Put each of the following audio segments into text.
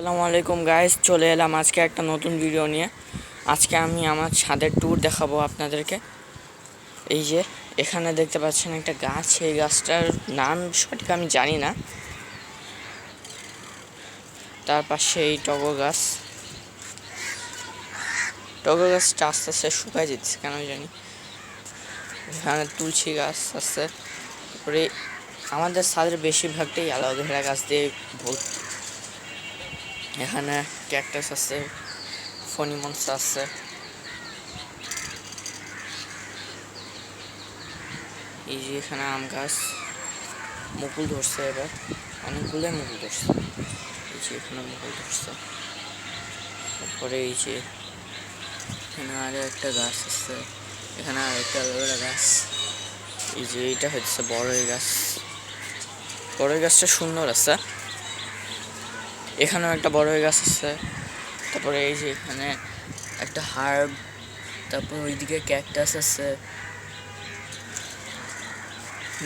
আসসালামু আলাইকুম গাইস চলে এলাম আজকে একটা নতুন ভিডিও নিয়ে। আজকে আমি আমার ছাদের ট্যুর দেখাবো আপনাদেরকে। এই যে, এখানে দেখতে পাচ্ছেন একটা গাছ। এই গাছটার নাম সঠিক আমি জানি না। তার পাশে এই টগর গাছ। টগর গাছটা আস্তে আস্তে শুকায় যেতেছে, কেন জানি। এখানে তুলসী গাছ আস্তে তারপরে আমাদের ছাদের বেশিরভাগটাই অ্যালোভেরা গাছ দিয়ে এখানে ক্যাকটাস আছে ফনিমন্স আছে। এই যে এখানে আম গাছ, মুকুল ধরছে এবার। অনেকগুলো মুকুল ধরছে। এই যে এখানে মুকুল ধরছে। তারপরে এই যে এখানে আরও একটা গাছ আছে। এখানে আর একটা অ্যালোভেরা গাছ। এই যে এইটা হচ্ছে বড়ই গাছ। বড়ই গাছটা সুন্দর আছে। এখানেও একটা বড় গাছ আছে। তারপরে এই যে এখানে একটা হার্ব, তারপর ওইদিকে ক্যাকটাস আছে।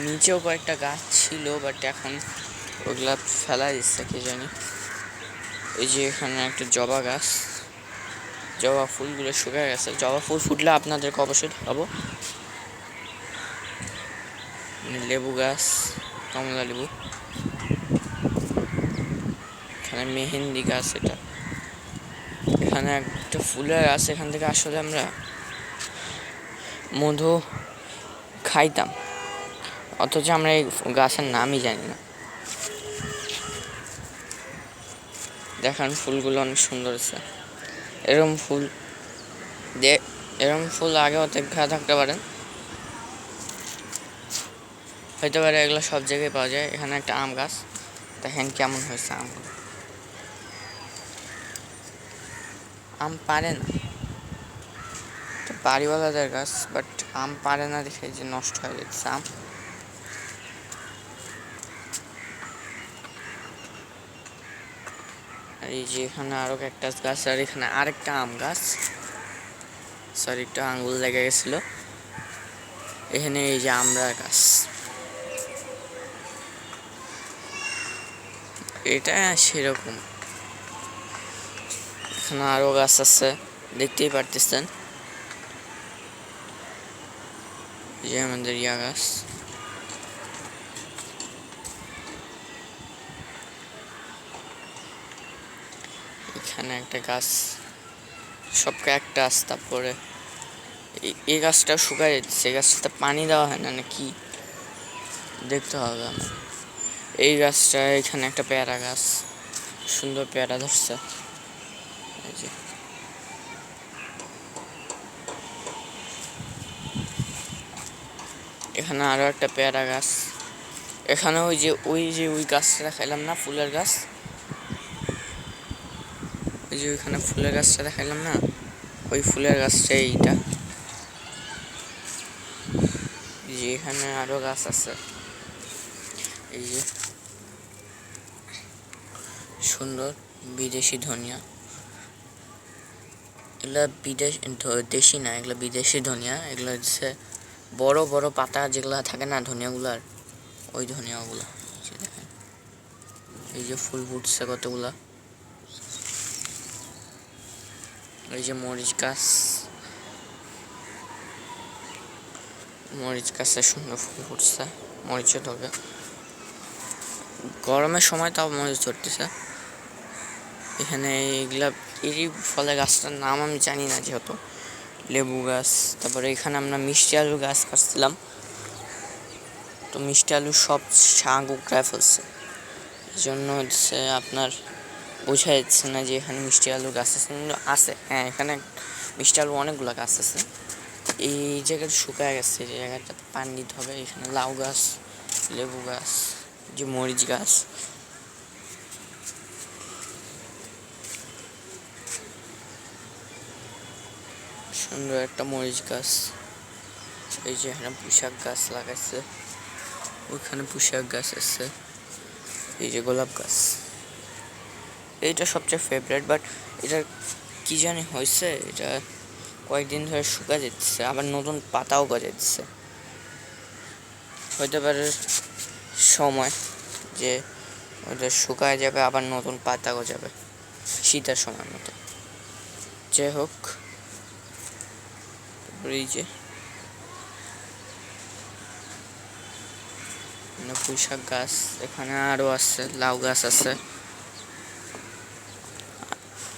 নিচেও কয়েকটা গাছ ছিল বাট এখন ওগুলা ফেলা দিচ্ছে, কে জানি। এই যে এখানে একটা জবা গাছ। জবা ফুলগুলো শুকিয়ে গেছে। জবা ফুল ফুটলে আপনাদেরকে অবশ্যই দেখাবো। লেবু গাছ, কমলা লেবু। এখানে মেহেন্দি গাছ এটা। এখানে একটা ফুলের গাছ, এখান থেকে আসলে আমরা মধু খাইতাম। অথচ আমরা এই গাছের নামই জানি না। দেখান ফুলগুলো অনেক সুন্দর আছে এরকম ফুল দে, এরকম ফুল আগেও দেখা থাকতে পারেন হইতে পারে এগুলো সব জায়গায় পাওয়া যায়। এখানে একটা আম গাছ। দেখেন কেমন হয়েছে আমগুলো। আম পারে না। বাড়িওয়ালাদের গাছ বাট আম পারে না দেখে যে নষ্ট হয়ে যাচ্ছে আম। এই যে এখানে আরও একটা গাছ, আর এখানে আরেকটা আম গাছ। সরি একটু আঙ্গুল লেগে গেছিল। এখানে এই যে আমরা গাছ। এটা সেরকম। এখানে আরও গাছ আছে, দেখতেই পারতেছেন। যে আমাদের ইয়া গাছ। এখানে একটা গাছ, সব ক্যাকটাস তারপরে। এই- গাছটা শুকায় যাচ্ছে, এই গাছটাতে পানি দেওয়া হয় না নাকি দেখতে হবে এই গাছটা এখানে একটা পেয়ারা গাছ, সুন্দর পেয়ারা ধরছে। যে এখানে আরও একটা পেয়ারা গাছ। এখানে ওই যে ওই যে ওই গাছটা দেখাইলাম না, ফুলের গাছ? ওই যে ওইখানে ফুলের গাছটা দেখাইলাম না? ওই ফুলের গাছটা এইটা। যে এখানে আরও গাছ আছে। এই যে সুন্দর বিদেশি ধনিয়া। এগুলা বিদেশ দেশি না, এগুলা বিদেশি ধনিয়া। এগুলো হচ্ছে বড় বড় পাতা যেগুলা থাকে না ধনিয়াগুলার ওই ধনিয়াগুলা দেখেন। এই যে ফুল ফুটছে কতগুলা। এই যে মরিচ গাছ। মরিচ গাছে সুন্দর ফুল ফুটছে মরিচও ধরবে গরমের সময় তাও মরিচ ধরতেছে। এখানে এইগুলা এরই ফলে গাছটার নাম আমি জানি না যেহেতু। লেবু গাছ, তারপরে এখানে আমরা মিষ্টি আলু গাছ কাটছিলাম। তো মিষ্টি আলু সব শাক উকড়ায় ফেলছে। এই জন্য হচ্ছে আপনার বোঝা যাচ্ছে না যে এখানে মিষ্টি আলু গাছ আছে। আছে হ্যাঁ এখানে মিষ্টি আলু অনেকগুলো গাছ আছে। এই জায়গাটা শুকায় গেছে, এই জায়গাটা পানি দিতে হবে। এখানে লাউ গাছ, লেবু গাছ যে মরিচ গাছ সুন্দর একটা মরিচ গাছ। এই যে এখানে পুঁশাক গাছ লাগাইছে। ওইখানে পুঁশাক গাছ আছে। এই যে গোলাপ গাছ। এইটা সবচেয়ে ফেভারেট বাট এটা কি জানি হয়েছে? এটা কয়েকদিন ধরে শুকা যাচ্ছে, আবার নতুন পাতাও গজাচ্ছে। হইতে পারে সময় যে ওটা শুকায় যাবে, আবার নতুন পাতা গজাবে। শীতের সময় মতো। যাই হোক। তারপরে এই যে এখানে পুঁই শাক গাছ, এখানে আরও আছে, লাউ গাছ আছে।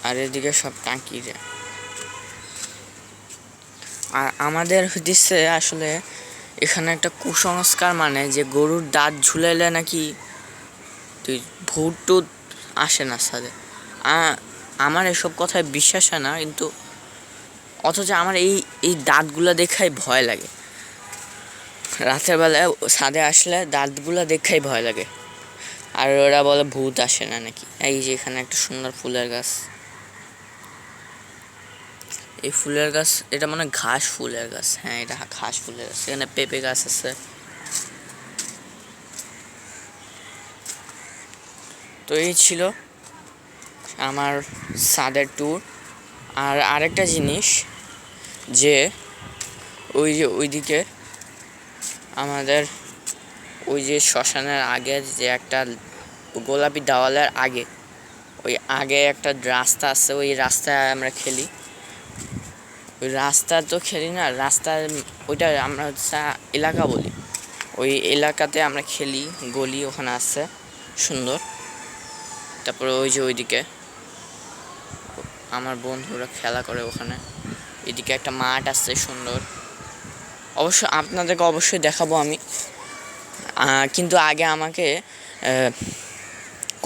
আর এদিকে সব টাঙ্কি রে আর আমাদের হইতেছে আসলে এখানে একটা কুসংস্কার মানে যে গরুর দাঁত ঝুলাইলে নাকি তুই ভূত আসে না সাথে আমার এসব কথায় বিশ্বাস হয় না, কিন্তু অথচ আমার এই এই দাঁতগুলো দেখাই ভয় লাগে। রাতের বেলায় ছাদে আসলে দাঁতগুলো দেখাই ভয় লাগে। আর ওরা বলে ভূত আসে না নাকি? এই যে এখানে একটা সুন্দর ফুলের গাছ। এই ফুলের গাছ, এটা মানে ঘাস ফুলের গাছ। হ্যাঁ এটা ঘাস ফুলের গাছ। এখানে পেঁপে গাছ আছে। তো এই ছিল আমার সাদের ট্যুর আর আরেকটা জিনিস যে ওই যে ওইদিকে আমাদের ওই যে শ্মশানের আগে যে একটা গোলাপি দেওয়ালের আগে, ওই আগে একটা রাস্তা আছে, ওই রাস্তায় আমরা খেলি। ওই রাস্তা তো খেলি না রাস্তার ওইটা আমরা হচ্ছে এলাকা বলি। ওই এলাকাতে আমরা খেলি, গলি ওখানে আছে, সুন্দর। তারপরে ওই যে ওইদিকে আমার বন্ধুরা খেলা করে ওখানে। এদিকে একটা মাঠ আছে সুন্দর। অবশ্য আপনাদেরকে অবশ্যই দেখাবো আমি। কিন্তু আগে আমাকে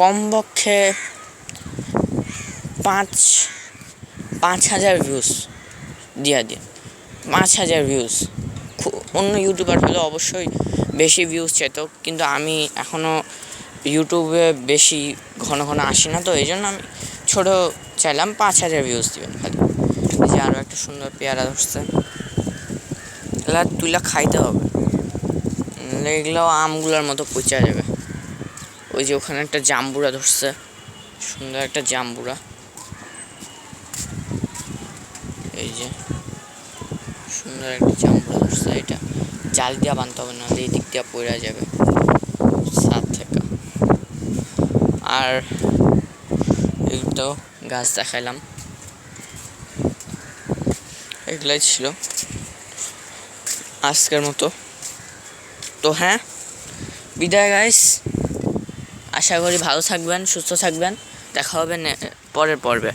কমপক্ষে পাঁচ পাঁচ হাজার ভিউজ দিয়া দিন। পাঁচ হাজার ভিউজ অন্য ইউটিউবার হলে অবশ্যই বেশি ভিউজ চেত, কিন্তু আমি এখনও ইউটিউবে বেশি ঘন ঘন আসি না তো, এই জন্য আমি ছোটো চাইলাম পাঁচ হাজার ভিউজ দিবেন খালি। এই যে আরও একটা সুন্দর পেয়ারা ধরছে। এগুলা তুইলা খাইতে হবে। এগুলো আমগুলোর মতো পচা যাবে। ওই যে ওখানে একটা জাম্বুরা ধরছে। সুন্দর একটা জাম্বুরা। এই যে সুন্দর একটা জাম্বুরা ধরছে এটা। জাল দিয়া বানতে হবে, নাহলে এই দিক দিয়া পড়ে যাবে। সাত থেকে। আর এগুলো গাছ দেখাইলাম। এগুলাই ছিল আজকের মতো। তো হ্যাঁ বিদায় গাইস আশা করি ভালো থাকবেন, সুস্থ থাকবেন। দেখা হবে পরের পর্বে।